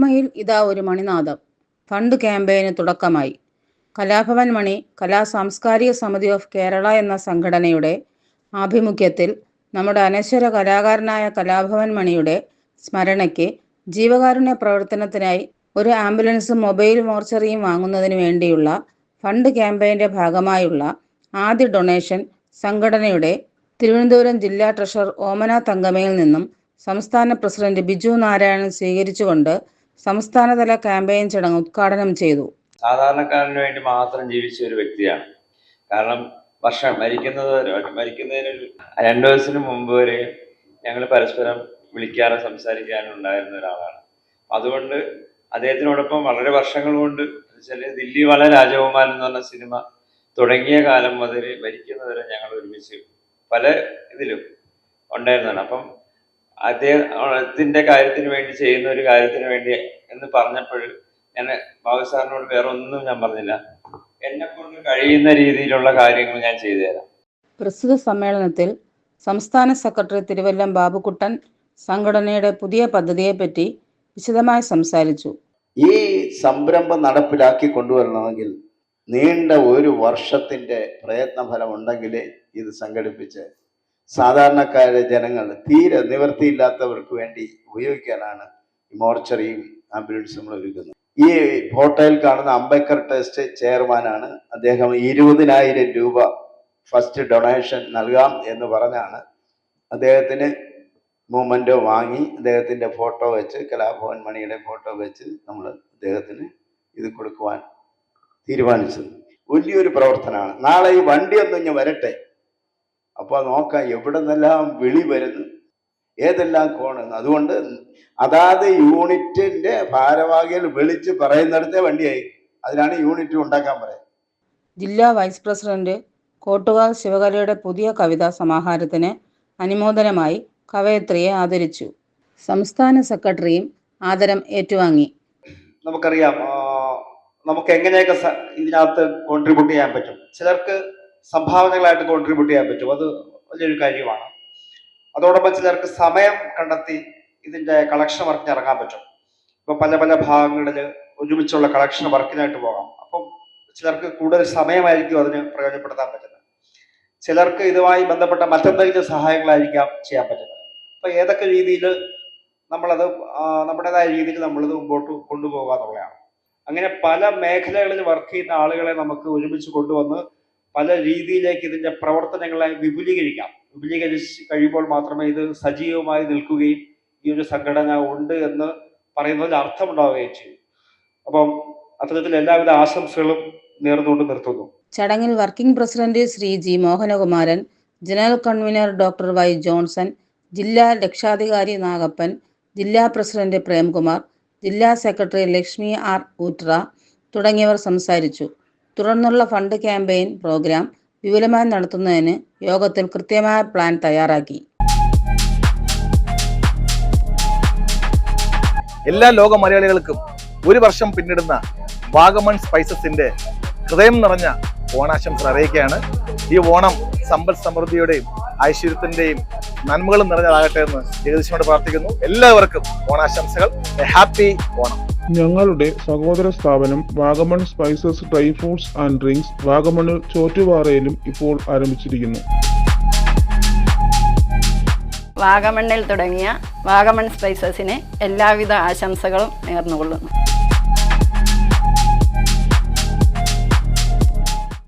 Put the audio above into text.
ഓർമ്മയിൽ ഇതാ ഒരു മണിനാദം ഫണ്ട് ക്യാമ്പയിന് തുടക്കമായി. കലാഭവൻ മണി കലാ സാംസ്കാരിക സമിതി ഓഫ് കേരള എന്ന സംഘടനയുടെ ആഭിമുഖ്യത്തിൽ നമ്മുടെ അനശ്വര കലാകാരനായ കലാഭവൻ മണിയുടെ സ്മരണയ്ക്ക് ജീവകാരുണ്യ പ്രവർത്തനത്തിനായി ഒരു ആംബുലൻസും മൊബൈൽ മോർച്ചറിയും വാങ്ങുന്നതിന് വേണ്ടിയുള്ള ഫണ്ട് ക്യാമ്പയിന്റെ ഭാഗമായുള്ള ആദ്യ ഡൊണേഷൻ സംഘടനയുടെ തിരുവനന്തപുരം ജില്ലാ ട്രഷറർ ഓമന തങ്കമയിൽ നിന്നും സംസ്ഥാന പ്രസിഡന്റ് ബിജു നാരായണൻ സ്വീകരിച്ചുകൊണ്ട് സംസ്ഥാനതല ക്യാമ്പയിൻ ചടങ്ങ് ഉദ്ഘാടനം ചെയ്തു. സാധാരണക്കാരന് വേണ്ടി മാത്രം ജീവിച്ച ഒരു വ്യക്തിയാണ്. കാരണം വർഷം മരിക്കുന്നത് മരിക്കുന്നതിന് രണ്ടു ദിവസത്തിന് മുമ്പ് വരെ ഞങ്ങൾ പരസ്പരം വിളിക്കാനും സംസാരിക്കാനും ഉണ്ടായിരുന്ന ഒരാളാണ്. അതുകൊണ്ട് അദ്ദേഹത്തിനോടൊപ്പം വളരെ വർഷങ്ങൾ കൊണ്ട് വെച്ചാൽ ദില്ലി വള രാജകുമാരൻ എന്ന് പറഞ്ഞ സിനിമ തുടങ്ങിയ കാലം മുതൽ മരിക്കുന്നവരെ ഞങ്ങൾ ഒരുമിച്ച് പല ഇതിലും ഉണ്ടായിരുന്നതാണ്. അപ്പം അദ്ദേഹത്തിന്റെ കാര്യത്തിന് വേണ്ടി ചെയ്യുന്ന ഒരു കാര്യത്തിന് വേണ്ടി എന്ന് പറഞ്ഞപ്പോൾ ഞാൻ ബാബു സാറിനോട് വേറെ ഒന്നും ഞാൻ പറഞ്ഞില്ല. എന്നെ കൊണ്ട് കഴിയുന്ന രീതിയിലുള്ള കാര്യങ്ങൾ ഞാൻ ചെയ്തു തരാം. പ്രസ്തുത സമ്മേളനത്തിൽ സംസ്ഥാന സെക്രട്ടറി തിരുവല്ലം ബാബുക്കുട്ടൻ സംഘടനയുടെ പുതിയ പദ്ധതിയെ പറ്റി വിശദമായി സംസാരിച്ചു. ഈ സംരംഭം നടപ്പിലാക്കി കൊണ്ടുവരണമെങ്കിൽ നീണ്ട ഒരു വർഷത്തിന്റെ പ്രയത്നഫലം ഉണ്ടെങ്കിൽ ഇത് സംഘടിപ്പിച്ച് സാധാരണക്കാരെ ജനങ്ങൾ തീരെ നിവൃത്തിയില്ലാത്തവർക്ക് വേണ്ടി ഉപയോഗിക്കാനാണ് ഈ മോർച്ചറിയും ആംബുലൻസും നമ്മൾ ഒരുക്കുന്നത്. ഈ ഫോട്ടോയിൽ കാണുന്ന അംബേദ്കർ ട്രസ്റ്റ് ചെയർമാനാണ് അദ്ദേഹം ഇരുപതിനായിരം രൂപ ഫസ്റ്റ് ഡൊണേഷൻ നൽകാം എന്ന് പറഞ്ഞാണ് അദ്ദേഹത്തിന് മൂമെന്റോ വാങ്ങി അദ്ദേഹത്തിന്റെ ഫോട്ടോ വെച്ച് കലാഭവൻ മണിയുടെ ഫോട്ടോ വെച്ച് നമ്മൾ അദ്ദേഹത്തിന് ഇത് കൊടുക്കുവാൻ തീരുമാനിച്ചത്. വലിയൊരു പ്രവർത്തനമാണ്. നാളെ ഈ വണ്ടി ഒന്നും ഇഞ്ഞ് വരട്ടെ. അപ്പോൾ നോക്കാം എവിടെ നിന്നെല്ലാം വിളി വരുന്നു? ഏതെല്ലാം കോണെന്ന്. അതുകൊണ്ട് അതാത് യൂണിറ്റിന്റെ ഭാരവാഹികൾ വിളിച്ച് പറയുന്നിടത്തെ വണ്ടിയായി. അതിനാണ് യൂണിറ്റ് ഉണ്ടാക്കാൻ പറയുന്നത്. ജില്ലാ വൈസ് പ്രസിഡന്റ് കോട്ടുകാൽ ശിവകലയുടെ പുതിയ കവിതാ സമാഹാരത്തിന് അനുമോദനമായി കവയത്രിയെ ആദരിച്ചു. സംസ്ഥാന സെക്രട്ടറിയും ആദരം ഏറ്റുവാങ്ങി. നമുക്കറിയാം നമുക്ക് എങ്ങനെയൊക്കെ ഇതിനകത്ത് കോൺട്രിബ്യൂട്ട് ചെയ്യാൻ പറ്റും? ചിലർക്ക് സംഭാവനകളായിട്ട് കോൺട്രിബ്യൂട്ട് ചെയ്യാൻ പറ്റും. അത് വലിയൊരു കാര്യമാണ്. അതോടൊപ്പം ചിലർക്ക് സമയം കണ്ടെത്തി ഇതിന്റെ കളക്ഷൻ വർക്കിന് ഇറങ്ങാൻ പറ്റും. ഇപ്പൊ പല പല ഭാഗങ്ങളിൽ ഒരുമിച്ചുള്ള കളക്ഷൻ വർക്കിനായിട്ട് പോകാം. അപ്പം ചിലർക്ക് കൂടുതൽ സമയമായിരിക്കും അതിന് പ്രയോജനപ്പെടുത്താൻ പറ്റുന്നത്. ചിലർക്ക് ഇതുമായി ബന്ധപ്പെട്ട മറ്റെന്തെങ്കിലും സഹായങ്ങളായിരിക്കാം ചെയ്യാൻ പറ്റുന്നത്. അപ്പൊ ഏതൊക്കെ രീതിയിൽ നമ്മളത് നമ്മുടേതായ രീതിയിൽ നമ്മളിത് മുമ്പോട്ട് കൊണ്ടുപോകുക എന്നുള്ളതാണ് അങ്ങനെ പല മേഖലകളിൽ വർക്ക് ചെയ്യുന്ന ആളുകളെ നമുക്ക് ഒരുമിച്ച് കൊണ്ടുവന്ന് പല രീതിയിലേക്ക് ഇതിന്റെ പ്രവർത്തനങ്ങളെ വിപുലീകരിക്കാം. വിപുലീകരിച്ച് കഴിയുമ്പോൾ മാത്രമേ ഇത് സജീവമായി നിൽക്കുകയും ഈ ഒരു സംഘടന ഉണ്ട് എന്ന് പറയുന്നതിൽ അർത്ഥമുണ്ടാവുകയും ചെയ്യും. അപ്പം അത്തരത്തിൽ എല്ലാവിധ ആശംസകളും നേർന്നുകൊണ്ട് നിർത്തുന്നു. ചടങ്ങിൽ working president Shri G Mohanakumaran general convener doctor Y Johnson ജില്ലാ രക്ഷാധികാരി നാഗപ്പൻ ജില്ലാ പ്രസിഡന്റ് പ്രേംകുമാർ ജില്ലാ സെക്രട്ടറി ലക്ഷ്മി ആർ ഊട്ര തുടങ്ങിയവർ സംസാരിച്ചു. തുടർന്നുള്ള ഫണ്ട് ക്യാമ്പയിൻ പ്രോഗ്രാം വിപുലമായി നടത്തുന്നതിന് യോഗത്തിൽ കൃത്യമായ പ്ലാൻ തയ്യാറാക്കി. എല്ലാ ലോക മലയാളികൾക്കും ഒരു വർഷം പിന്നിടുന്ന വാഗമൺ സ്പൈസസിന്റെ ഹൃദയം നിറഞ്ഞ ഓണാശംസ അറിയിക്കുകയാണ്. ഈ ഓണം സമ്പൽ സമൃദ്ധിയുടെയും ഐശ്വര്യത്തിന്റെയും നന്മകളും നിറഞ്ഞതാകട്ടെ എന്ന് ജഗദീശനോട് പ്രാർത്ഥിക്കുന്നു. എല്ലാവർക്കും ഓണാശംസകൾ. ഹാപ്പി ഓണം. ഞങ്ങളുടെ സഹോദര സ്ഥാപനം Vagamon spices dry fruits and drinks വാഗമണിൽ ചോറ്റുപാറയിലും ഇപ്പോൾ ആരംഭിച്ചിരിക്കുന്നു. വാഗമണ്ണിൽ തുടങ്ങിയ വാഗമൺ സ്പൈസസിന് എല്ലാവിധ ആശംസകളും നേർന്നുകൊള്ളുന്നു.